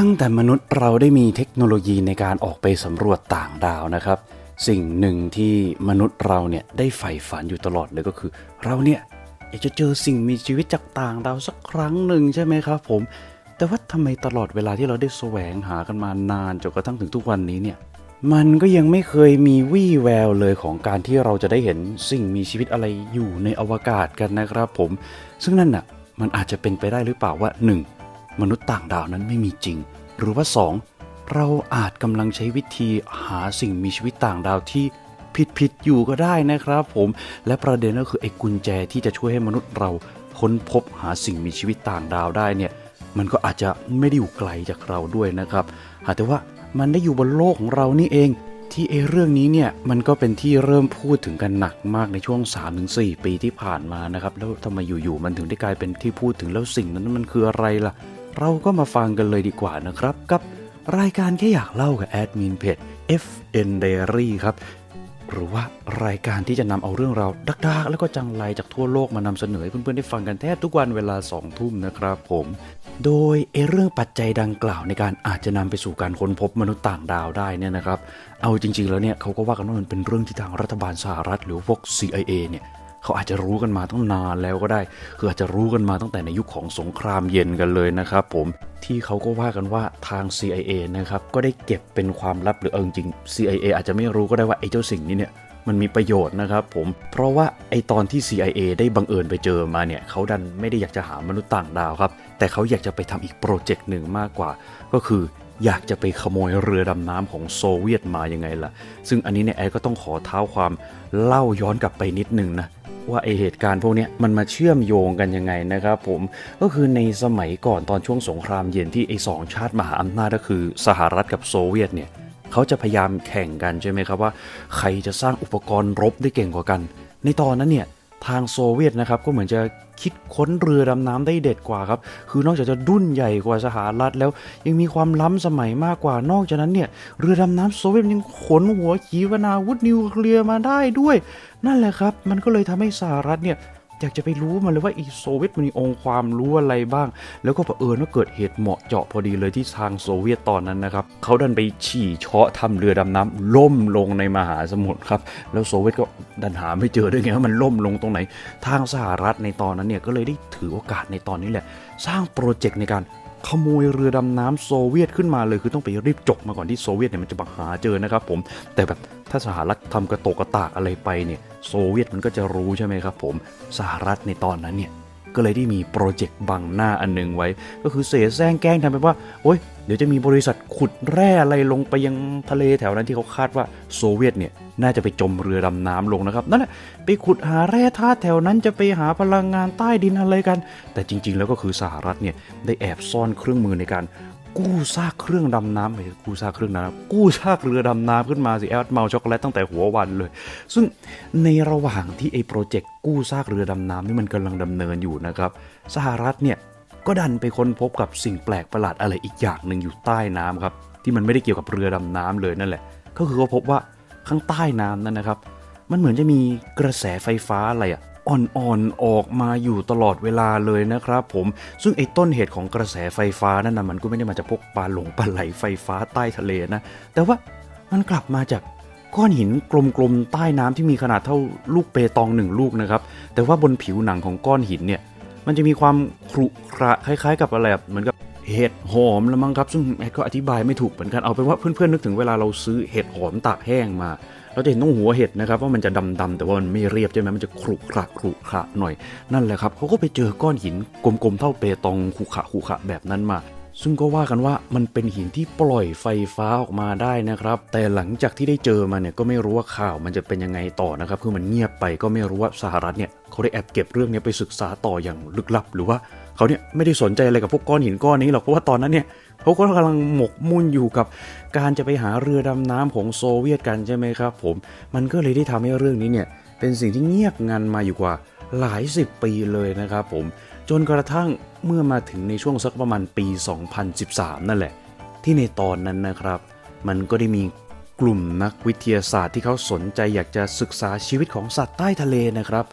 ตั้งแต่มนุษย์เราได้มีเทคโนโลยีในการออกไปสำรวจต่างดาวนะครับ สิ่งหนึ่งที่มนุษย์เราเนี่ยได้ใฝ่ฝันอยู่ตลอดเลยก็คือ เราเนี่ยอยากจะเจอสิ่งมีชีวิตจากต่างดาวสักครั้งหนึ่งใช่ไหมครับผม แต่ว่าทำไมตลอดเวลาที่เราได้แสวงหากันมานานจนกระทั่งถึงทุกวันนี้เนี่ยมันก็ยังไม่เคยมีวี่แววเลยของการที่เราจะได้เห็นสิ่งมีชีวิตอะไรอยู่ในอวกาศกันนะครับผม ซึ่งนั่นน่ะมันอาจจะเป็นไปได้หรือเปล่าว่า 1. มนุษย์ต่างดาวนั้นไม่มีจริง หรือว่า 2. เราอาจกำลังใช้วิธีหาสิ่งมีชีวิตต่างดาวที่ผิดผิดอยู่ก็ได้นะครับผมและประเด็นก็คือไอ้กุญแจที่จะช่วยให้มนุษย์เราค้นพบหาสิ่งมีชีวิตต่างดาวได้เนี่ยมันก็อาจจะไม่ได้อยู่ไกลจากเราด้วยนะครับ หากแต่ว่ามันได้อยู่บนโลกของเรานี่เอง ที่เอเรื่องนี้เนี่ยมันก็เป็นที่เริ่มพูดถึงกันหนักมากในช่วง 3-4 ปีที่ผ่านมานะครับ แล้วทำไมอยู่ๆมันถึงได้กลายเป็นที่พูดถึงแล้วสิ่งนั้นมันคืออะไรล่ะ เราก็มาฟังกันเลยดีกว่านะครับ กับรายการแค่อยากเล่ากับแอดมินเพจ FN Diary ครับ หรือว่ารายการที่จะนำเอาเรื่องราวดักๆ แล้วก็จังไรจากทั่วโลกมานำเสนอให้เพื่อนๆได้ฟังกันแทบทุกวันเวลา2ทุ่มนะครับผม โดยเอเรื่องปัจจัยดังกล่าวในการอาจจะนำไปสู่การค้นพบมนุษย์ต่างดาวได้เนี่ยนะครับ เอาจริงๆแล้วเนี่ยเขาก็ว่ากันว่ามันเป็นเรื่องที่ทางรัฐบาลสหรัฐ หรือพวก CIA เนี่ย เขาอาจจะรู้กันมาตั้งนานแล้วก็ได้ คืออาจจะรู้กันมาตั้งแต่ในยุคของสงครามเย็นกันเลยนะครับผมที่เขาก็ว่ากันว่าทาง CIA นะครับก็ได้เก็บเป็นความลับหรือเอาจริง CIA อาจจะไม่รู้ก็ได้ว่าไอ้เจ้าสิ่งนี้เนี่ยมันมีประโยชน์นะครับผมเพราะว่าไอตอนที่ CIA ได้บังเอิญไปเจอมาเนี่ยเขาดันไม่ได้อยากจะหามนุษย์ต่างดาวครับ แต่เขาอยากจะไปทำอีกโปรเจกต์หนึ่งมากกว่า ก็คืออยากจะไปขโมยเรือดำน้ำของโซเวียตมายังไงล่ะ ซึ่งอันนี้เนี่ยแอดก็ต้องขอเท้าความเล่าย้อนกลับไปนิดนึงนะ ว่าไอเหตุการณ์พวกเนี้ยมันมาเชื่อมโยงกันยังไงนะครับผมก็คือในสมัยก่อนตอนช่วงสงครามเย็นที่ไอสองชาติมหาอำนาจก็คือสหรัฐกับโซเวียตเนี่ยเขาจะพยายามแข่งกันใช่ไหมครับว่า ใครจะสร้างอุปกรณ์รบได้เก่งกว่ากัน ในตอนนั้นเนี่ยทางโซเวียตนะครับก็เหมือนจะคิดค้นเรือดำน้ำได้เด็ดกว่าครับ คือนอกจากจะดุ้นใหญ่กว่าสหรัฐแล้ว ยังมีความล้ำสมัยมากกว่า นอกจากนั้นเนี่ยเรือดำน้ำโซเวียตยังขนหัวขีปนาวุธนิวเคลียร์มาได้ด้วย นั่นแหละครับ มันก็เลยทำให้สหรัฐเนี่ยอยากจะไปรู้มันเลยว่าอีโซเวียตมันมีองค์ความรู้อะไรบ้าง แล้วก็เผอิญว่าเกิดเหตุเหมาะเจาะพอดีเลยที่ทางโซเวียตตอนนั้นนะครับเขาดันไปฉี่เชาะทำเรือดำน้ำล่มลงในมหาสมุทรครับ แล้วโซเวียตก็ดันหาไม่เจอด้วยไงว่ามันล่มลงตรงไหน ทางสหรัฐในตอนนั้นเนี่ยก็เลยได้ถือโอกาสในตอนนี้แหละ สร้างโปรเจกต์ในการ ขโมยเรือดำน้ำโซเวียตขึ้นมาเลยคือต้องไปรีบจกมาก่อนที่โซเวียตเนี่ยมันจะบังหาเจอนะครับผมแต่แบบถ้าสหรัฐทำกระโตกกระตากอะไรไปเนี่ยโซเวียตมันก็จะรู้ใช่ไหมครับผมสหรัฐในตอนนั้นเนี่ยก็เลยได้มีโปรเจกต์บังหน้าอันหนึงไว้ ก็คือเสแสร้งแกล้งทำเป็นว่าโอ๊ย เดี๋ยวจะมีบริษัทขุดแร่อะไรลงไปยังทะเลแถวนั้นที่เขาคาดว่าโซเวียตเนี่ยน่าจะไปจมเรือดำน้ำลงนะครับนั่นแหละไปขุดหาแร่ธาตุแถวนั้นจะไปหาพลังงานใต้ดินอะไรกัน แต่จริง ๆ แล้วก็คือสหรัฐเนี่ยได้แอบซ่อนเครื่องมือในการกู้ซากเครื่องดำน้ำไม่ใช่กู้ซากเครื่องดำน้ำกู้ซากเรือดำน้ำขึ้นมาสิแอดเมาช็อกโกแลตตั้งแต่หัววันเลย ซึ่งในระหว่างที่ไอ้โปรเจกต์กู้ซากเรือดำน้ำนี่มันกำลังดำเนินอยู่นะครับ สหรัฐเนี่ย ก็ดันไปค้นพบกับสิ่งแปลกประหลาดอะไรอีกอย่างหนึ่งอยู่ใต้น้ำครับ ที่มันไม่ได้เกี่ยวกับเรือดำน้ำเลยนั่นแหละ ก็คือเขาพบว่าข้างใต้น้ำนั่นนะครับ มันเหมือนจะมีกระแสไฟฟ้าอะไรอะอ่อนๆออกมาอยู่ตลอดเวลาเลยนะครับผมซึ่งไอ้ต้นเหตุของกระแสไฟฟ้านั่นนะมันก็ไม่ได้มาจากพวกปลาหลงปลาไหลไฟฟ้าใต้ทะเลนะ แต่ว่ามันกลับมาจากก้อนหินกลมๆใต้น้ำที่มีขนาดเท่าลูกเปตองหนึ่งลูกนะครับ แต่ว่าบนผิวหนังของก้อนหินเนี่ย มันจะมีความขรุขระคล้าย ๆ กับอะไรเหมือนกับเห็ดหอมละมั้งครับ ซึ่งแอดก็อธิบายไม่ถูกเหมือนกันเอาเป็นว่าเพื่อนๆนึกถึงเวลาเราซื้อเห็ดหอมตากแห้งมาเราจะเห็นตรงหัวเห็ดนะครับว่ามันจะดำๆแต่ว่ามันไม่เรียบใช่ไหมมันจะขรุขระขรุขระหน่อยนั่นแหละครับเขาก็ไปเจอก้อนหินกลมๆเท่าเปตองขุขะขุขะแบบนั้นมา ซึ่งก็ว่ากันว่ามันเป็นหินที่ปล่อยไฟฟ้าออกมาได้นะครับ แต่หลังจากที่ได้เจอมาเนี่ยก็ไม่รู้ว่าข่าวมันจะเป็นยังไงต่อนะครับคือมันเงียบไปก็ไม่รู้ว่าสหรัฐเนี่ยเขาได้แอบเก็บเรื่องนี้ไปศึกษาต่ออย่างลึกลับ หรือว่าเขาเนี่ยไม่ได้สนใจอะไรกับพวกก้อนหินก้อนนี้หรอกเพราะว่าตอนนั้นเนี่ยเขาก็กำลังหมกมุ่นอยู่กับการจะไปหาเรือดำน้ำของโซเวียตกันใช่ไหมครับ ผมมันก็เลยได้ทำให้เรื่องนี้เนี่ยเป็นสิ่งที่เงียบงันมาอยู่กว่าหลายสิบปีเลยนะครับผม จนกระทั่งเมื่อมาถึงในช่วงสักประมาณปี 2013 นั่นแหละ ที่ในตอนนั้นนะครับ มันก็ได้มีกลุ่มนักวิทยาศาสตร์ที่เขาสนใจอยากจะศึกษาชีวิตของสัตว์ใต้ทะเลนะครับ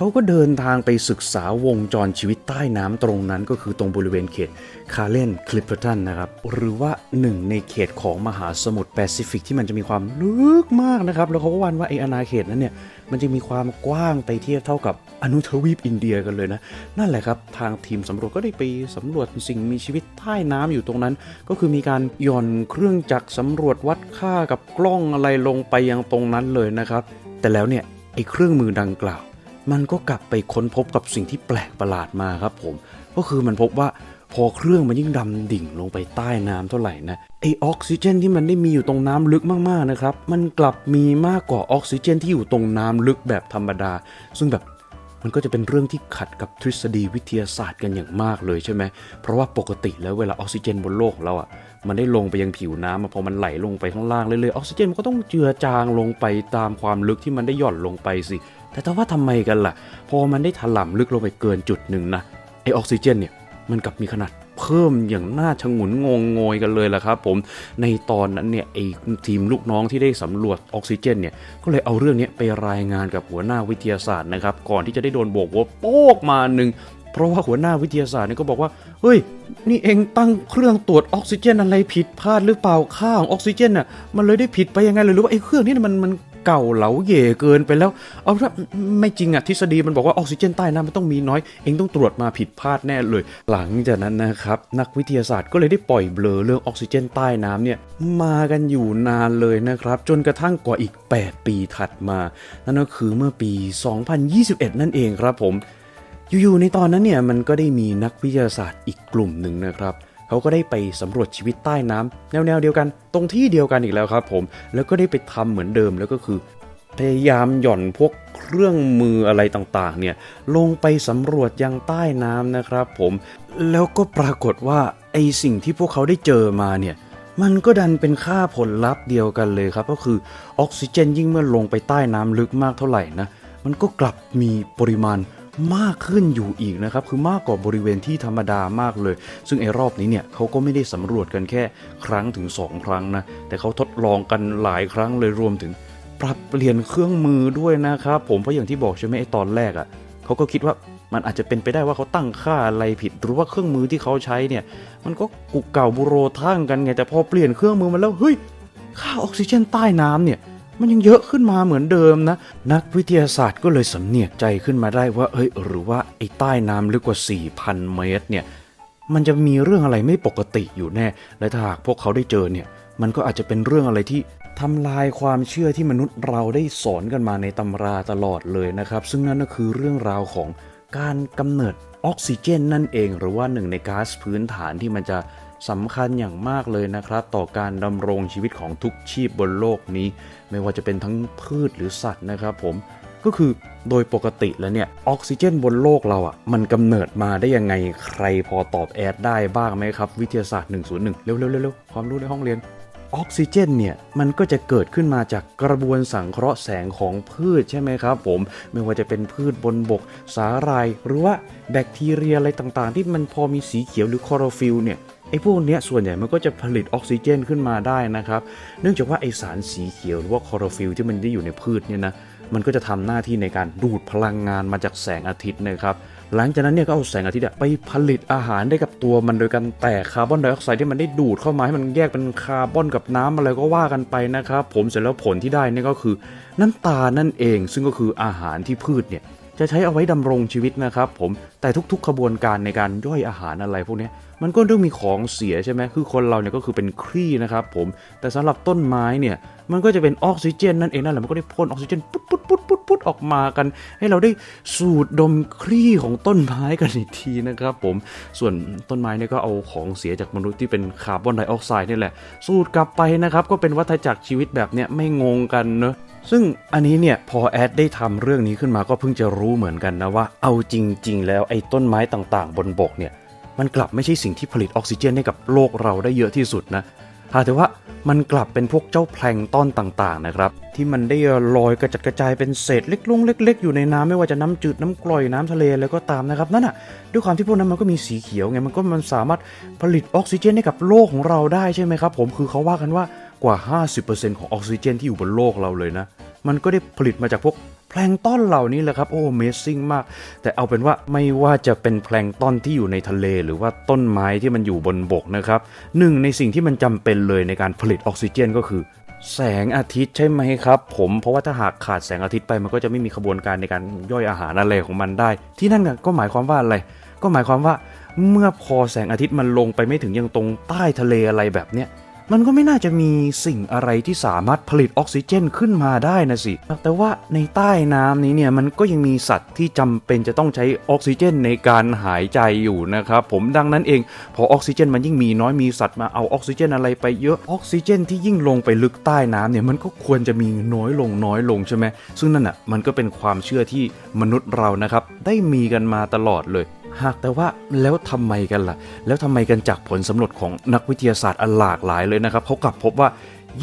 เขาก็เดินทางไปศึกษาวงจรชีวิตใต้น้ำตรงนั้นก็คือตรงบริเวณเขตคาเลนคลิปเปอร์ตันนะครับ หรือว่าหนึ่งในเขตของมหาสมุทรแปซิฟิกที่มันจะมีความลึกมากนะครับ แล้วเขาก็วันว่าไออาณาเขตนั้นเนี่ย มันจะมีความกว้างไปเทียบเท่ากับอนุทวีปอินเดียกันเลยนะ นั่นแหละครับ ทางทีมสำรวจก็ได้ไปสำรวจสิ่งมีชีวิตใต้น้ำอยู่ตรงนั้น ก็คือมีการย่อนเครื่องจักรสำรวจวัดค่ากับกล้องอะไรลงไปยังตรงนั้นเลยนะครับ แต่แล้วเนี่ยไอเครื่องมือดังกล่าว มันก็กลับไปค้นพบกับสิ่งที่แปลกประหลาดมาครับผม ก็คือมันพบว่าพอเครื่องมันยิ่งดำดิ่งลงไปใต้น้ำเท่าไหร่นะไอออกซิเจนที่มันได้มีอยู่ตรงน้ำลึกมากๆนะครับ มันกลับมีมากกว่าออกซิเจนที่อยู่ตรงน้ำลึกแบบธรรมดา ซึ่งแบบมันก็จะเป็นเรื่องที่ขัดกับทฤษฎีวิทยาศาสตร์กันอย่างมากเลยใช่ไหม เพราะว่าปกติแล้วเวลาออกซิเจนบนโลกของเราอะ มันได้ลงไปยังผิวน้ำพอมันไหลลงไปข้างล่างเรื่อยๆออกซิเจนมันก็ต้องเจือจางลงไปตามความลึกที่มันได้หย่อนลงไปสิ แต่ถ้าว่าทำไมกันล่ะ พอมันได้ถล่ำลึกลงไปเกินจุดหนึ่งนะไอออกซิเจนเนี่ยมันกลับมีขนาดเพิ่มอย่างน่าชะงนงงงอยกันเลยล่ะครับผมในตอนนั้นเนี่ยไอทีมลูกน้องที่ได้สำรวจออกซิเจนเนี่ยก็เลยเอาเรื่องนี้ไปรายงานกับหัวหน้าวิทยาศาสตร์นะครับก่อนที่จะได้โดนโบกหัวโป๊กมาหนึ่งเพราะว่าหัวหน้าวิทยาศาสตร์เนี่ยก็บอกว่าเฮ้ย นี่เองตั้งเครื่องตรวจออกซิเจนอะไรผิดพลาดหรือเปล่าค่าของออกซิเจนน่ะมันเลยได้ผิดไปยังไงเลยหรือว่าไอ้เครื่องนี้มันมัน เก่าเหลาเย่เกินไปแล้ว เอาละไม่จริงอะทฤษฎีมันบอกว่าออกซิเจนใต้น้ำมันต้องมีน้อย เองต้องตรวจมาผิดพลาดแน่เลย หลังจากนั้นนะครับนักวิทยาศาสตร์ก็เลยได้ปล่อยเบลอเรื่องออกซิเจนใต้น้ำเนี่ยมากันอยู่นานเลยนะครับ จนกระทั่งกว่าอีก 8 ปีถัดมา นั่นก็คือเมื่อปี 2021 นั่นเองครับผมอยู่ๆในตอนนั้นเนี่ยมันก็ได้มีนักวิทยาศาสตร์อีกกลุ่มหนึ่งนะครับ เขาก็ได้ไปสำรวจชีวิตใต้น้ำแนวๆเดียวกัน ตรงที่เดียวกันอีกแล้วครับ ผมแล้วก็ได้ไปทำเหมือนเดิมแล้วก็คือ พยายามหย่อนพวกเครื่องมืออะไรต่างๆ เนี่ยลงไปสำรวจยังใต้น้ำนะครับ ผมแล้วก็ปรากฏว่าไอสิ่งที่พวกเขาได้เจอมาเนี่ยมันก็ดันเป็นค่าผลลัพธ์เดียวกันเลยครับ ก็คือออกซิเจนยิ่งเมื่อลงไปใต้น้ำลึกมากเท่าไหร่นะมันก็กลับมีปริมาณ มากขึ้นอยู่อีกนะครับ คือมากกว่าบริเวณที่ธรรมดามากเลย ซึ่งไอ้รอบนี้เนี่ยเขาก็ไม่ได้สำรวจกันแค่ครั้งถึง 2 ครั้งนะ แต่เขาทดลองกันหลายครั้งเลยรวมถึงปรับเปลี่ยนเครื่องมือด้วยนะครับผมเพราะอย่างที่บอกใช่ไหมไอ้ตอนแรกอะ่ะเขาก็คิดว่ามันอาจจะเป็นไปได้ว่าเขาตั้งค่าอะไรผิด หรือว่าเครื่องมือที่เขาใช้เนี่ย มันก็กุกเก่าบุโรทั่งกันไงแต่พอเปลี่ยนเครื่องมือมาแล้วเฮ้ยค่าออกซิเจนใต้น้ำเนี่ย มันยังเยอะขึ้นมาเหมือนเดิมนะ นักวิทยาศาสตร์ก็เลยสำเนียกใจขึ้นมาได้ว่า เอ้ย หรือว่าไอ้ใต้น้ำลึกกว่า 4,000 เมตรเนี่ย มันจะมีเรื่องอะไรไม่ปกติอยู่แน่ และถ้าหากพวกเขาได้เจอเนี่ย มันก็อาจจะเป็นเรื่องอะไรที่ทำลายความเชื่อที่มนุษย์เราได้สอนกันมาในตำราตลอดเลยนะครับ ซึ่งนั่นก็คือเรื่องราวของการกำเนิดออกซิเจนนั่นเอง หรือว่าหนึ่งในก๊าซพื้นฐานที่มันจะ สำคัญอย่างมากเลยนะครับ ต่อการดำรงชีวิตของทุกชีพบนโลกนี้ ไม่ว่าจะเป็นทั้งพืชหรือสัตว์นะครับผมก็คือโดยปกติแล้วเนี่ยออกซิเจนบนโลกเราอะ่ะมันกำเนิดมาได้ยังไงใครพอตอบแอดได้บ้างไหมครับ วิทยาศาสตร์ 101 เร็วๆเร็วๆความรู้ในห้องเรียนออกซิเจนเนี่ยมันก็จะเกิดขึ้นมาจากกระบวนสังเคราะห์แสงของพืชใช่ไหมครับผมไม่ว่าจะเป็นพืชบนบก สาหร่าย หรือว่าแบคทีเรียอะไรต่างๆ ที่มันพอมีสีเขียวหรือคลอโรฟิลเนี่ย ไอ้พวกนี้ส่วนใหญ่มันก็จะผลิตออกซิเจนขึ้นมาได้นะครับ เนื่องจากว่าไอสารสีเขียวหรือว่าคลอโรฟิลที่มันได้อยู่ในพืชเนี่ยนะมันก็จะทำหน้าที่ในการดูดพลังงานมาจากแสงอาทิตย์นะครับ หลังจากนั้นเนี่ยก็เอาแสงอาทิตย์ไปผลิตอาหารได้กับตัวมันโดยการแตกคาร์บอนไดออกไซด์ที่มันได้ดูดเข้ามาให้มันแยกเป็นคาร์บอนกับน้ำอะไรก็ว่ากันไปนะครับ ผมเสร็จแล้วผลที่ได้เนี่ยก็คือน้ำตาลนั่นเอง ซึ่งก็คืออาหารที่พืชเนี่ย จะใช้เอาไว้ดำรงชีวิตนะครับผมแต่ทุกๆขบวนการในการย่อยอาหารอะไรพวกนี้มันก็ต้องมีของเสียใช่ไหมคือคนเราเนี่ยก็คือเป็นครีนะครับผมแต่สำหรับต้นไม้เนี่ย มันก็จะเป็นออกซิเจนนั่นเองนั่นแหละมันก็ได้พ่นออกซิเจนปุ๊ดปุ๊ดปุ๊ดปุ๊ดปุ๊ดออกมากัน ให้เราได้สูดดมครีของต้นไม้กันอีกทีนะครับผมส่วนต้นไม้เนี่ยก็เอาของเสียจากมนุษย์ที่เป็นคาร์บอนไดออกไซด์นี่แหละ สูดกลับไปนะครับ ก็เป็นวัฏจักรชีวิตแบบเนี้ยไม่งงกันเนอะซึ่งอันนี้เนี่ยพอแอดได้ทำเรื่องนี้ขึ้นมาก็เพิ่งจะรู้เหมือนกันนะว่าเอาจริง ๆ แล้วไอ้ต้นไม้ต่างๆ บนบกเนี่ยมันกลับไม่ใช่สิ่งที่ผลิตออกซิเจนให้กับโลกเราได้เยอะที่สุดนะ หากแต่ว่ามันกลับเป็นพวกเจ้าแพลงต้นต่างๆนะครับ ที่มันได้ลอยกระจัดกระจายเป็นเศษเล็กลงเล็ก ๆ อยู่ในน้ำไม่ว่าจะน้ำจืดน้ำกร่อยน้ำทะเลแล้วก็ตามนะครับนั่นอะด้วยความที่พวกนั้นมันก็มีสีเขียวไงมันก็มันสามารถผลิตออกซิเจนให้กับโลกของเราได้ใช่ไหมครับ ผมคือเขาว่ากันว่ากว่า 50%ของออกซิเจนที่อยู่บนโลกเราเลยนะ มันก็ได้ผลิตมาจากพวก แพลงต้นเหล่านี้แหละครับ โอ้ Amazing มาก แต่เอาเป็นว่าไม่ว่าจะเป็นแพลงต้นที่อยู่ในทะเล หรือว่าต้นไม้ที่มันอยู่บนบกนะครับหนึ่งในสิ่งที่มันจำเป็นเลยในการผลิตออกซิเจนก็คือแสงอาทิตย์ใช่ไหมครับผมเพราะว่าถ้าหากขาดแสงอาทิตย์ไปมันก็จะไม่มีขบวนการในการย่อยอาหารอะไรของมันได้ ที่นั่นก็หมายความว่าอะไร ก็หมายความว่าเมื่อพอแสงอาทิตย์มันลงไปไม่ถึงยังตรงใต้ทะเลอะไรแบบเนี้ย มันก็ไม่น่าจะมีสิ่งอะไรที่สามารถผลิตออกซิเจนขึ้นมาได้นะสิ แต่ว่าในใต้น้ำนี้เนี่ยมันก็ยังมีสัตว์ที่จำเป็นจะต้องใช้ออกซิเจนในการหายใจอยู่นะครับผมดังนั้นเอง พอออกซิเจนมันยิ่งมีน้อยมีสัตว์มาเอาออกซิเจนอะไรไปเยอะออกซิเจนที่ยิ่งลงไปลึกใต้น้ำเนี่ยมันก็ควรจะมีน้อยลงน้อยลงใช่ไหมซึ่งนั่นอะมันก็เป็นความเชื่อที่มนุษย์เรานะครับได้มีกันมาตลอดเลย หากแต่ว่าแล้วทำไมกันล่ะ แล้วทำไมกันจากผลสำรวจของนักวิทยาศาสตร์อันหลากหลายเลยนะครับเขากลับพบว่า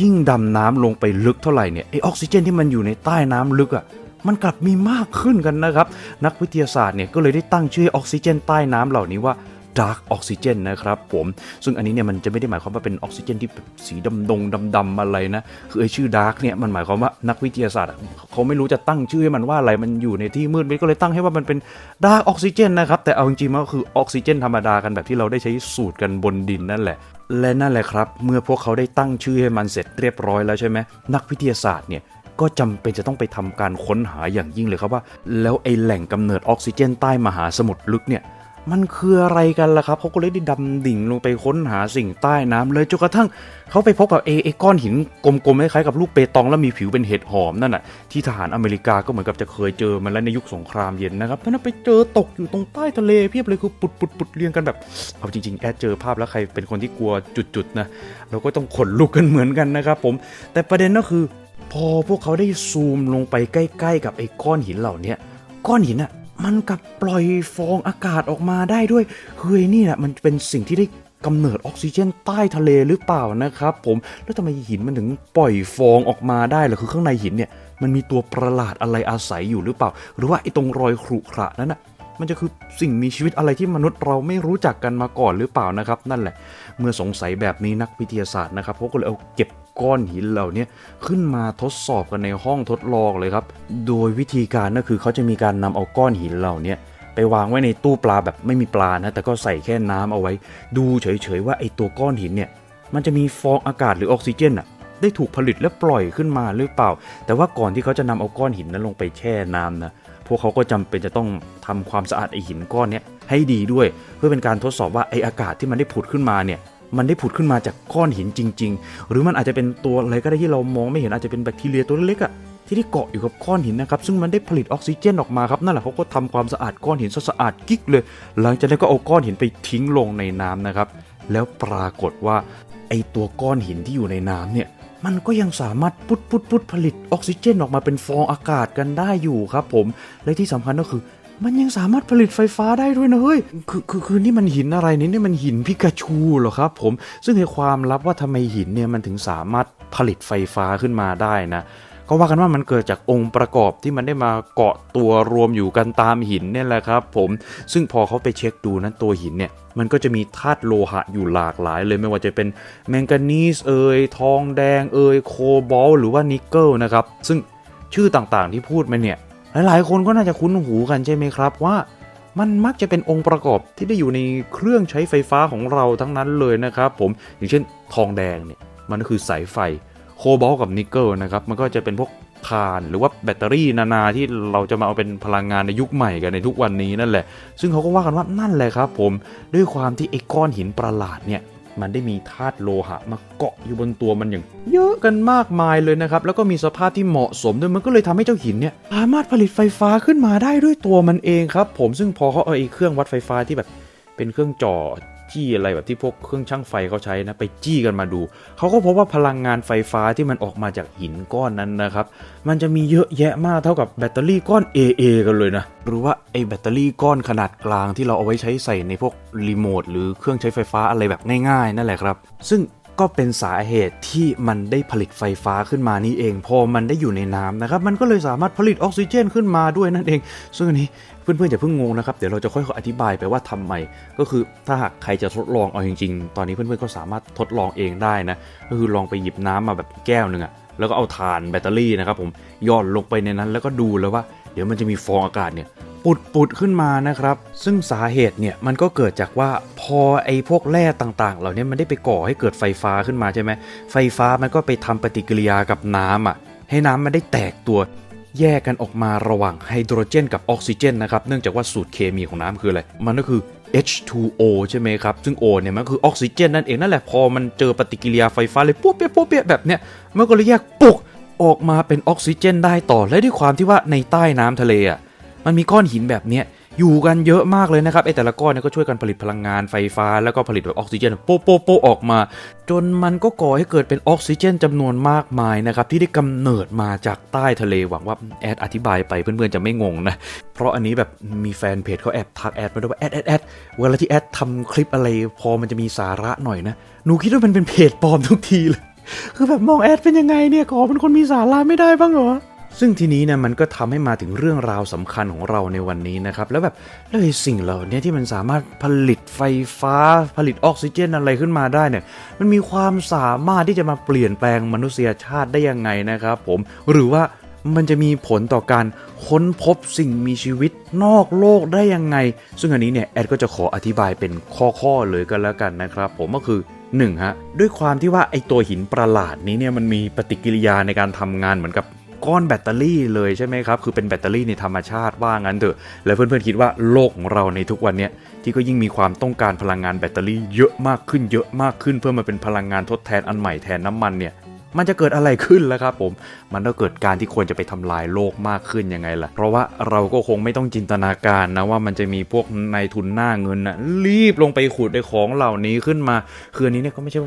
ยิ่งดำน้ำลงไปลึกเท่าไหร่เนี่ยไอออกซิเจนที่มันอยู่ในใต้น้ำลึกอะ่ะมันกลับมีมากขึ้นกันนะครับ นักวิทยาศาสตร์เนี่ยก็เลยได้ตั้งชื่อออกซิเจนใต้น้ำเหล่านี้ว่า ดาร์กออกซิเจนนะครับผมซึ่งอันนี้เนี่ยมันจะไม่ได้หมายความว่าเป็นออกซิเจนที่สีดำดงดำดำๆอะไรนะคือไอชื่อดาร์กเนี่ยมันหมายความว่านักวิทยาศาสตร์เขาไม่รู้จะตั้งชื่อให้มันว่าอะไรมันอยู่ในที่มืดมันก็เลยตั้งให้ว่ามันเป็นดาร์กออกซิเจนนะครับแต่เอาจริงๆมันก็คือออกซิเจนธรรมดากันแบบที่เราได้ใช้สูตรกันบนดินนั่นแหละและนั่นแหละครับ เมื่อพวกเขาได้ตั้งชื่อให้มันเสร็จเรียบร้อยแล้วใช่ไหมนักวิทยาศาสตร์เนี่ยก็จำเป็นจะต้องไปทำการค้นหาอย่างยิ่งเลยครับว่า แล้วไอแหล่งกำเนิดออกซิเจนใต้มหาสมุทรลึกเนี่ย มันคืออะไรกันล่ะครับเขาก็เลยได้ดำดิ่งลงไปค้นหาสิ่งใต้น้ำเลยจนกระทั่งเขาไปพบกับเอไอก้อนหินกลมๆคล้ายๆกับลูกเปตองแล้วมีผิวเป็นเห็ดหอมนั่นน่ะที่ทหารอเมริกาก็เหมือนกับจะเคยเจอมันแล้วในยุคสงครามเย็นนะครับท่านนไปเจอตกอยู่ตรงใต้ทะเลเพียบเลยคือปุดปุดปุดๆเรียงกันแบบ เอาจริงๆ แอดเจอภาพแล้วใครเป็นคนที่กลัวจุดๆนะเราก็ต้องขนลุกกันเหมือนกันนะครับผมแต่ประเด็นก็คือ พอพวกเขาได้ซูมลงไปใกล้ ๆ กับไอ้ก้อนหินเหล่านี้ก้อนหินอะ มันกับปล่อยฟองอากาศออกมาได้ด้วย เฮ้ยนี่แหละมันเป็นสิ่งที่ได้กำเนิดออกซิเจนใต้ทะเลหรือเปล่านะครับผมแล้วทำไมหินมันถึงปล่อยฟองออกมาได้หรือคือข้างในหินเนี่ยมันมีตัวประหลาดอะไรอาศัยอยู่หรือเปล่า หรือว่าไอ้ตรงรอยขรุขระนั้นนะ มันจะคือสิ่งมีชีวิตอะไรที่มนุษย์เราไม่รู้จักกันมาก่อนหรือเปล่านะครับ นั่นแหละ เมื่อสงสัยแบบนี้นักวิทยาศาสตร์นะครับเขาก็เลยเอาเก็บก้อนหินเหล่านี้ขึ้นมาทดสอบกันในห้องทดลองเลยครับ โดยวิธีการก็คือเขาจะมีการนำเอาก้อนหินเหล่านี้ไปวางไว้ในตู้ปลาแบบไม่มีปลานะแต่ก็ใส่แค่น้ำเอาไว้ ดูเฉยๆว่าไอ้ตัวก้อนหินเนี่ยมันจะมีฟองอากาศหรือออกซิเจนอะได้ถูกผลิตและปล่อยขึ้นมาหรือเปล่า แต่ว่าก่อนที่เขาจะนำเอาก้อนหินนั้นลงไปแช่น้ำนะ พวกเขาก็จำเป็นจะต้องทำความสะอาดไอหินก้อนนี้ให้ดีด้วย เพื่อเป็นการทดสอบว่าไออากาศที่มันได้ผุดขึ้นมาเนี่ยมันได้ผุดขึ้นมาจากก้อนหินจริง ๆ หรือมันอาจจะเป็นตัวอะไรก็ได้ที่เรามองไม่เห็นอาจจะเป็นแบคทีเรียตัวเล็กๆอะที่ได้เกาะอยู่กับก้อนหินนะครับ ซึ่งมันได้ผลิตออกซิเจนออกมาครับ นั่นแหละเขาก็ทำความสะอาดก้อนหินซะสะอาดกิ๊กเลย หลังจากนั้นก็เอาก้อนหินไปทิ้งลงในน้ำนะครับ แล้วปรากฏว่าไอตัวก้อนหินที่อยู่ในน้ำเนี่ย มันก็ยังสามารถปุดปุดปุดผลิตออกซิเจนออกมาเป็นฟองอากาศกันได้อยู่ครับผม และที่สำคัญก็คือ มันยังสามารถผลิตไฟฟ้าได้ด้วยนะเฮ้ย คือคือคือนี่มันหินอะไรเนี่ยนี่มันหินพิกาชูเหรอครับผม ซึ่งในความลับว่าทำไมหินเนี่ยมันถึงสามารถผลิตไฟฟ้าขึ้นมาได้นะ ก็ว่ากันว่ามันเกิดจากองค์ประกอบที่มันได้มาเกาะตัวรวมอยู่กันตามหินเนี่ยแหละครับผมซึ่งพอเขาไปเช็คดูนั้นตัวหินเนี่ยมันก็จะมีธาตุโลหะอยู่หลากหลายเลยไม่ว่าจะเป็นแมงกานีสเอยทองแดงเอยโคบอลหรือว่านิกเกิลนะครับซึ่งชื่อต่างๆที่พูดมาเนี่ยหลายๆคนก็น่าจะคุ้นหูกันใช่ไหมครับว่ามันมักจะเป็นองค์ประกอบที่ได้อยู่ในเครื่องใช้ไฟฟ้าของเราทั้งนั้นเลยนะครับผมอย่างเช่นทองแดงเนี่ยมันก็คือสายไฟ โคบอลต์กับนิกเกิลนะครับ มันก็จะเป็นพวกถ่านหรือว่าแบตเตอรี่นานาที่เราจะมาเอาเป็นพลังงานในยุคใหม่กันในทุกวันนี้นั่นแหละ ซึ่งเขาก็ว่ากันว่านั่นแหละครับผมด้วยความที่ไอ้ก้อนหินประหลาดเนี่ยมันได้มีธาตุโลหะมาเกาะอยู่บนตัวมันอย่าง เยอะกันมากมายเลยนะครับ แล้วก็มีสภาพที่เหมาะสมด้วยมันก็เลยทำให้เจ้าหินเนี่ยสามารถผลิตไฟฟ้าขึ้นมาได้ด้วยตัวมันเองครับ ผมซึ่งพอเขาเอาไอ้เครื่องวัดไฟฟ้าที่แบบเป็นเครื่องจ่อ จี้อะไรแบบที่พวกเครื่องช่างไฟเขาใช้นะไปจี้กันมาดู เขาก็พบว่าพลังงานไฟฟ้าที่มันออกมาจากหินก้อนนั้นนะครับ มันจะมีเยอะแยะมากเท่ากับแบตเตอรี่ก้อน AA กันเลยนะ หรือว่าไอ้แบตเตอรี่ก้อนขนาดกลางที่เราเอาไว้ใช้ใส่ในพวกรีโมทหรือเครื่องใช้ไฟฟ้าอะไรแบบง่ายๆ นั่นแหละครับ ซึ่ง ก็เป็นสาเหตุที่มันได้ผลิตไฟฟ้าขึ้นมานี่เอง พอมันได้อยู่ในน้ำนะครับ มันก็เลยสามารถผลิตออกซิเจนขึ้นมาด้วยนั่นเอง ซึ่งอันนี้เพื่อนๆอย่าเพิ่งงงนะครับเดี๋ยวเราจะค่อยๆอธิบายไปว่าทำไม ก็คือถ้าหากใครจะทดลองเอาจริงๆ ตอนนี้เพื่อนๆก็สามารถทดลองเองได้นะก็คือลองไปหยิบน้ำมาแบบแก้วหนึ่งอะแล้วก็เอาถ่านแบตเตอรี่นะครับผมย่อนลงไปในนั้นแล้วก็ดูแล้วว่า เดี๋ยวมันจะมีฟองอากาศเนี่ย ปุดปุดๆขึ้นมานะครับ ซึ่งสาเหตุเนี่ยมันก็เกิดจากว่าพอไอ้พวกแร่ต่างๆ เหล่านี้มันได้ไปก่อให้เกิดไฟฟ้าขึ้นมาใช่ไหมไฟฟ้ามันก็ไปทำปฏิกิริยากับน้ำอะ ให้น้ำมันได้แตกตัวแยกกันออกมาระหว่างไฮโดรเจนกับออกซิเจนนะครับ เนื่องจากว่าสูตรเคมีของน้ำคืออะไร มันก็คือ H2O ใช่ไหมครับ ซึ่ง O เนี่ยมันคือออกซิเจนนั่นเองนั่นแหละ พอมันเจอปฏิกิริยาไฟฟ้าเลยปุ๊บเปียปุ๊บเปียแบบเนี้ย มันก็เลยแยกปุกออกมาเป็นออกซิเจนได้ต่อ และด้วยความที่ว่าในใต้น้ำทะเลอะ มันมีก้อนหินแบบเนี้ยอยู่กันเยอะมากเลยนะครับไอแต่ละก้อนเนี่ยก็ช่วยกันผลิตพลังงานไฟฟ้า แล้วก็ผลิตแบบออกซิเจนโป๊ะโป๊ะโป๊ะออกมา จนมันก็ก่อให้เกิดเป็นออกซิเจนจำนวนมากมายนะครับที่ได้กำเนิดมาจากใต้ทะเลหวังว่าแอดอธิบายไปเพื่อนๆจะไม่งงนะ เพราะอันนี้แบบมีแฟนเพจเขาแอบทักแอดมาด้วยว่าแอดแอดแอดเวลาที่แอดทำคลิปอะไร พอมันจะมีสาระหน่อยนะหนูคิดว่ามันเป็นเพจปลอมทุกทีเลยคือแบบมองแอดเป็นยังไงเนี่ยขอเป็นคนมีสาระไม่ได้บ้างเหรอ ซึ่งทีนี้เนี่ยมันก็ทำให้มาถึงเรื่องราวสำคัญของเราในวันนี้นะครับ แล้วแบบแล้วไอ้สิ่งเหล่านี้ที่มันสามารถผลิตไฟฟ้าผลิตออกซิเจนอะไรขึ้นมาได้เนี่ยมันมีความสามารถที่จะมาเปลี่ยนแปลงมนุษยชาติได้ยังไงนะครับผมหรือว่ามันจะมีผลต่อการค้นพบสิ่งมีชีวิตนอกโลกได้ยังไง ซึ่งอันนี้เนี่ยแอดก็จะขออธิบายเป็นข้อๆเลยก็แล้วกันนะครับ ผมก็คือ1ฮะด้วยความที่ว่าไอตัวหินประหลาดนี้เนี่ยมันมีปฏิกิริยาในการทำงานเหมือนกับ ก้อนแบตเตอรี่เลยใช่ไหมครับ คือเป็นแบตเตอรี่ในธรรมชาติว่างั้นเถอะ แล้วเพื่อนๆคิดว่าโลกของเราในทุกวันนี้ที่ก็ยิ่งมีความต้องการพลังงานแบตเตอรี่เยอะมากขึ้นเยอะมากขึ้น เพื่อมาเป็นพลังงานทดแทนอันใหม่แทนน้ำมันเนี่ยมันจะเกิดอะไรขึ้นแล้วครับผม มันก็เกิดการที่ควรจะไปทำลายโลกมากขึ้นยังไงล่ะ เพราะว่าเราก็คงไม่ต้องจินตนาการนะว่ามันจะมีพวกนายทุนหน้าเงินนะรีบลงไปขุดในของเหล่านี้ขึ้นมา คือนนี้เนี่ยก็ไม่ใช่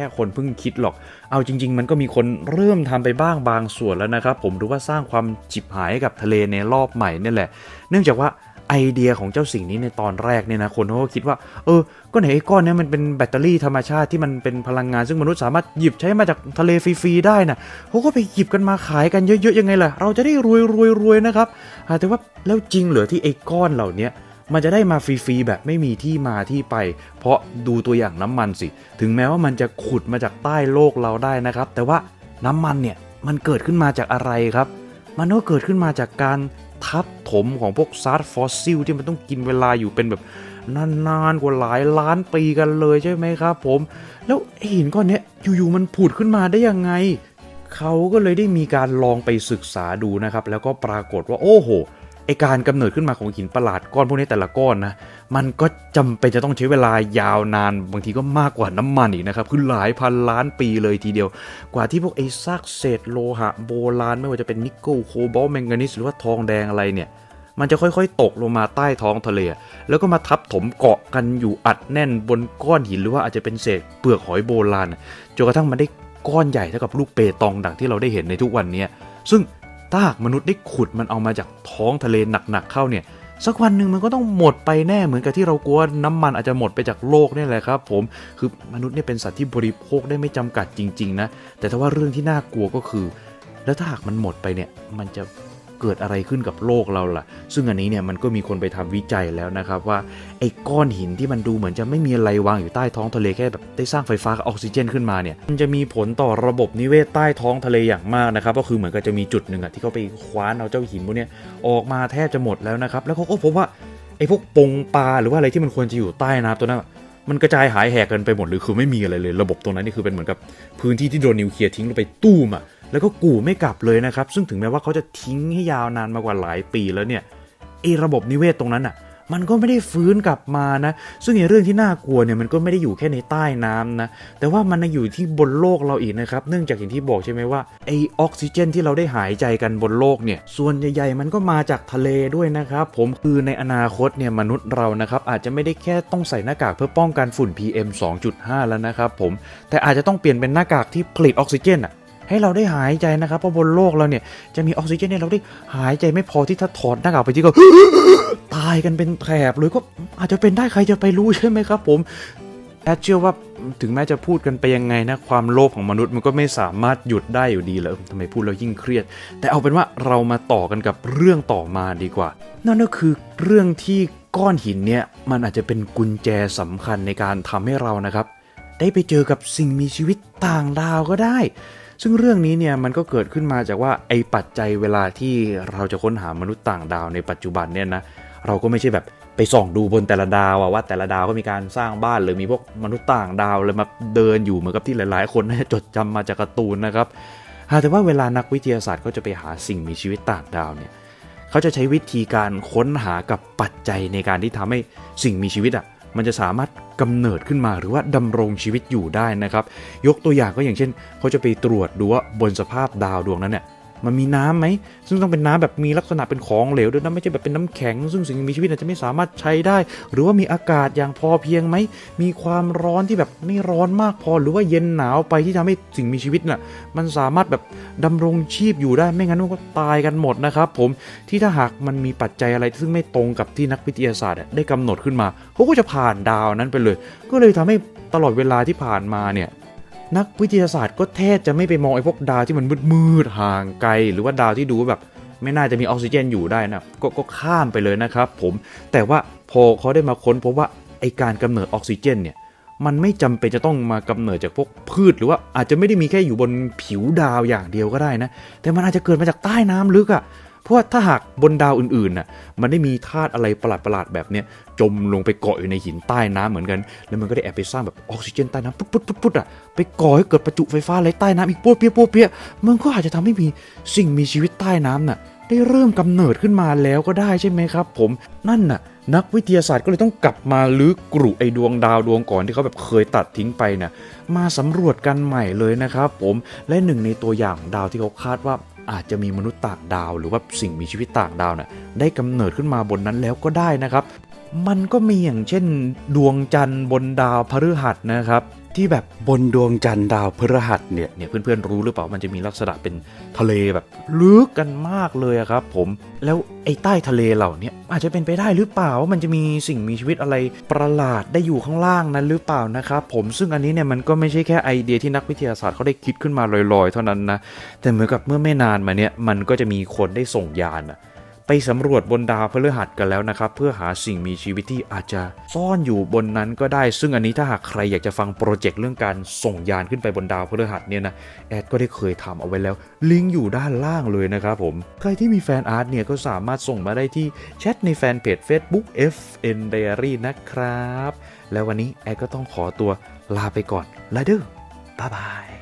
ค่คนเพิ่งคิดหรอก เอาจริง ๆ มันก็มีคนเริ่มทำไปบ้างบางส่วนแล้วนะครับ ผมดูว่าสร้างความจิบหายกับทะเลในรอบใหม่นี่แหละ เนื่องจากว่าไอเดียของเจ้าสิ่งนี้ในตอนแรกเนี่ยนะคนเขาก็คิดว่า เออ ก็ไหนไอ้ก้อนนี้มันเป็นแบตเตอรี่ธรรมชาติที่มันเป็นพลังงานซึ่งมนุษย์สามารถหยิบใช้มาจากทะเลฟรีๆได้นะเขาก็ไปหยิบกันมาขายกันเยอะๆยังไงล่ะ เราจะได้รวยรวยรวยนะครับแต่ว่าแล้วจริงเหรอที่ไอ้ก้อนเหล่านี้ มันจะได้มาฟรีๆแบบไม่มีที่มาที่ไป เพราะดูตัวอย่างน้ำมันสิ ถึงแม้ว่ามันจะขุดมาจากใต้โลกเราได้นะครับ แต่ว่าน้ำมันเนี่ยมันเกิดขึ้นมาจากอะไรครับ มันก็เกิดขึ้นมาจากการทับถมของพวกซาร์ฟอสซิลที่มันต้องกินเวลาอยู่เป็นแบบนานๆกว่าหลายล้านปีกันเลยใช่ไหมครับ ผม แล้วหินก้อนเนี้ยอยู่ๆมันผุดขึ้นมาได้ยังไง เขาก็เลยได้มีการลองไปศึกษาดูนะครับ แล้วก็ปรากฏว่าโอ้โห ไอการกำเนิดขึ้นมาของหินประหลาดก้อนพวกนี้แต่ละก้อนนะมันก็จำเป็นจะต้องใช้เวลายาวนานบางทีก็มากกว่าน้ำมันอีกนะครับคือหลายพันล้านปีเลยทีเดียว กว่าที่พวกไอซากเศษโลหะโบราณไม่ว่าจะเป็นนิกเกิลโคบอลต์แมงกานีสหรือว่าทองแดงอะไรเนี่ยมันจะค่อยๆ ตกลงมาใต้ท้องทะเล แล้วก็มาทับถมเกาะกันอยู่อัดแน่นบนก้อนหินหรือว่าอาจจะเป็นเศษเปลือกหอยโบราณจนกระทั่งมันได้ก้อนใหญ่เท่ากับลูกเปตองดังที่เราได้เห็นในทุกวันนี้ซึ่ง ถ้าหากมนุษย์ได้ขุดมันเอามาจากท้องทะเลหนักๆเข้าเนี่ยสักวันหนึ่งมันก็ต้องหมดไปแน่เหมือนกับที่เรากลัวน้ำมันอาจจะหมดไปจากโลกนี่แหละครับผมคือมนุษย์เนี่ยเป็นสัตว์ที่บริโภคได้ไม่จำกัดจริง ๆ นะ แต่ถ้าว่าเรื่องที่น่ากลัวก็คือ แล้วถ้าหากมันหมดไปเนี่ยมันจะ เกิดอะไรขึ้นกับโลกเราล่ะ ซึ่งอันนี้เนี่ยมันก็มีคนไปทำวิจัยแล้วนะครับว่าไอ้ก้อนหินที่มันดูเหมือนจะไม่มีอะไรวางอยู่ใต้ท้องทะเลแค่แบบได้สร้างไฟฟ้ากับออกซิเจนขึ้นมาเนี่ยมันจะมีผลต่อระบบนิเวศใต้ท้องทะเลอย่างมากนะครับก็คือเหมือนกับจะมีจุดหนึ่งอะที่เขาไปคว้านเอาเจ้าหินพวกเนี้ยออกมาแทบจะหมดแล้วนะครับแล้วเขาก็พบว่าไอ้พวกปงปลาหรือว่าอะไรที่มันควรจะอยู่ใต้น้ำตัวนั้นมันกระจายหายแหกกันไปหมดเลยคือไม่มีอะไรเลย ระบบตรงนั้นนี่คือเป็นเหมือนกับพื้นที่ที่โดนนิวเคลียร์ทิ้งลงไปตู้มอะ แล้วก็กู่ไม่กลับเลยนะครับ ซึ่งถึงแม้ว่าเขาจะทิ้งให้ยาวนานมากว่าหลายปีแล้วเนี่ยไอ้ระบบนิเวศตรงนั้นอะ มันก็ไม่ได้ฟื้นกลับมานะ ซึ่งไอ้เรื่องที่น่ากลัวเนี่ยมันก็ไม่ได้อยู่แค่ในใต้น้ำนะ แต่ว่ามันอยู่ที่บนโลกเราอีกนะครับ เนื่องจากอย่างที่บอกใช่ไหมว่าไอออกซิเจน ที่เราได้หายใจกันบนโลกเนี่ย ส่วนใหญ่ๆมันก็มาจากทะเลด้วยนะครับ ผมคือในอนาคตเนี่ยมนุษย์เรานะครับอาจจะไม่ได้แค่ต้องใส่หน้ากากเพื่อป้องกันฝุ่น PM 2.5 แล้วนะครับผม แต่อาจจะต้องเปลี่ยนเป็นหน้ากากที่ผลิตออกซิเจนอะ ให้เราได้หายใจนะครับเพราะบนโลกเราเนี่ยจะมีออกซิเจนให้เราได้หายใจไม่พอที่ถ้าถอดหน้ากากไปที่ก็ตายกันเป็นแถบเลยก็อาจจะเป็นได้ใครจะไปรู้ใช่ไหมครับ ผมแอดเชื่อว่าถึงแม้จะพูดกันไปยังไงนะ ความโลภของมนุษย์มันก็ไม่สามารถหยุดได้อยู่ดีเลยทำไมพูดแล้วยิ่งเครียด แต่เอาเป็นว่าเรามาต่อกันกับเรื่องต่อมาดีกว่า นั่นก็คือเรื่องที่ก้อนหินเนี่ยมันอาจจะเป็นกุญแจสำคัญในการทำให้เรานะครับ ได้ไปเจอกับสิ่งมีชีวิตต่างดาวก็ได้ ซึ่งเรื่องนี้เนี่ยมันก็เกิดขึ้นมาจากว่าไอ้ปัจจัยเวลาที่เราจะค้นหามนุษย์ต่างดาวในปัจจุบันเนี่ยนะเราก็ไม่ใช่แบบไปส่องดูบนแต่ละดาวว่าแต่ละดาวก็มีการสร้างบ้านหรือมีพวกมนุษย์ต่างดาวเลยมาเดินอยู่เหมือนกับที่หลาย ๆ คนน่าจะจดจำมาจากการ์ตูนนะครับหากแต่ว่าเวลานักวิทยาศาสตร์ก็จะไปหาสิ่งมีชีวิตต่างดาวเนี่ยเขาจะใช้วิธีการค้นหากับปัจจัยในการที่ทำให้สิ่งมีชีวิตอะ มันจะสามารถกำเนิดขึ้นมาหรือว่าดำรงชีวิตอยู่ได้นะครับ ยกตัวอย่างก็อย่างเช่น เขาจะไปตรวจดูว่าบนสภาพดาวดวงนั้นเนี่ย มันมีน้ำไหม ซึ่งต้องเป็นน้ำแบบมีลักษณะเป็นของเหลวด้วยนะไม่ใช่แบบเป็นน้ำแข็ง ซึ่งสิ่งมีชีวิตอาจจะไม่สามารถใช้ได้ หรือว่ามีอากาศอย่างพอเพียงไหม มีความร้อนที่แบบไม่ร้อนมากพอ หรือว่าเย็นหนาวไปที่ทำให้สิ่งมีชีวิตน่ะ มันสามารถแบบดำรงชีพอยู่ได้ ไม่งั้นมันก็ตายกันหมดนะครับผมที่ถ้าหากมันมีปัจจัยอะไรซึ่งไม่ตรงกับที่นักวิทยาศาสตร์ได้กำหนดขึ้นมาเขาก็จะผ่านดาวนั้นไปเลย ก็เลยทำให้ตลอดเวลาที่ผ่านมาเนี่ย นักวิทยาศาสตร์ก็แทบจะไม่ไปมองไอ้พวกดาวที่มันมืดๆห่างไกล หรือว่าดาวที่ดูแบบไม่น่าจะมีออกซิเจนอยู่ได้นะกก็ข้ามไปเลยนะครับผมแต่ว่าพอเขาได้มาค้นพบว่าไอการกำเนิดออกซิเจนเนี่ยมันไม่จำเป็นจะต้องมากำเนิดจากพวกพืช หรือว่าอาจจะไม่ได้มีแค่อยู่บนผิวดาวอย่างเดียวก็ได้นะ แต่มันอาจจะเกิดมาจากใต้น้ำลึกอะ่ะ เพราะว่าถ้าหากบนดาวอื่นๆน่ะมันได้มีธาตุอะไรประหลาดๆแบบเนี้ยจมลงไปเกาะอยู่ในหินใต้น้ำเหมือนกัน แล้วมันก็ได้แอบไปสร้างแบบออกซิเจนใต้น้ำปุ๊บปุ๊บปุ๊บปุ๊บอะไปก่อให้เกิดประจุไฟฟ้าอะไรใต้น้ำอีกปุ๊บเปียปุ๊บเปียมันก็อาจจะทำให้มีสิ่งมีชีวิตใต้น้ำน่ะได้เริ่มกำเนิดขึ้นมาแล้วก็ได้ใช่ไหมครับ ผมนั่นน่ะ นักวิทยาศาสตร์ก็เลยต้องกลับมาลื้อกรุไอดวงดาวดวงก่อนที่เขาแบบเคยตัดทิ้งไปน่ะมาสำรวจกันใหม่เลยนะครับผมและหนึ่งในตัวอย่างดาวที่เขาคาดว่าอาจจะมีมนุษย์ต่างดาว หรือว่าสิ่งมีชีวิตต่างดาวน่ะได้กำเนิดขึ้นมาบนนั้นแล้วก็ได้นะครับ มันก็มีอย่างเช่น ดวงจันทร์บนดาวพฤหัสนะครับ ที่แบบบนดวงจันทร์ดาวพฤหัสเนี่ยเนี่ยเพื่อนๆรู้หรือเปล่ามันจะมีลักษณะเป็นทะเลแบบลึกกันมากเลยครับ ผมแล้วไอ้ใต้ทะเลเหล่านี้อาจจะเป็นไปได้หรือเปล่าว่ามันจะมีสิ่งมีชีวิตอะไรประหลาดได้อยู่ข้างล่างนั้นหรือเปล่านะครับผมซึ่งอันนี้เนี่ยมันก็ไม่ใช่แค่ไอเดียที่นักวิทยาศาสตร์เขาได้คิดขึ้นมาลอยๆ เท่านั้นนะแต่เหมือนกับเมื่อไม่นานมาเนี่ยมันก็จะมีคนได้ส่งยานอะ ไปสำรวจบนดาวพฤหัสกันแล้วนะครับ เพื่อหาสิ่งมีชีวิตที่อาจจะซ่อนอยู่บนนั้นก็ได้ ซึ่งอันนี้ถ้าหากใครอยากจะฟังโปรเจกต์เรื่องการส่งยานขึ้นไปบนดาวพฤหัสเนี่ยนะแอดก็ได้เคยทำเอาไว้แล้ว ลิงก์อยู่ด้านล่างเลยนะครับผม ใครที่มีแฟนอาร์ตเนี่ยก็สามารถส่งมาได้ที่แชทในแฟนเพจ Facebook FN Diary นะครับ แล้ววันนี้แอดก็ต้องขอตัวลาไปก่อนลาเด้อบ๊ายบาย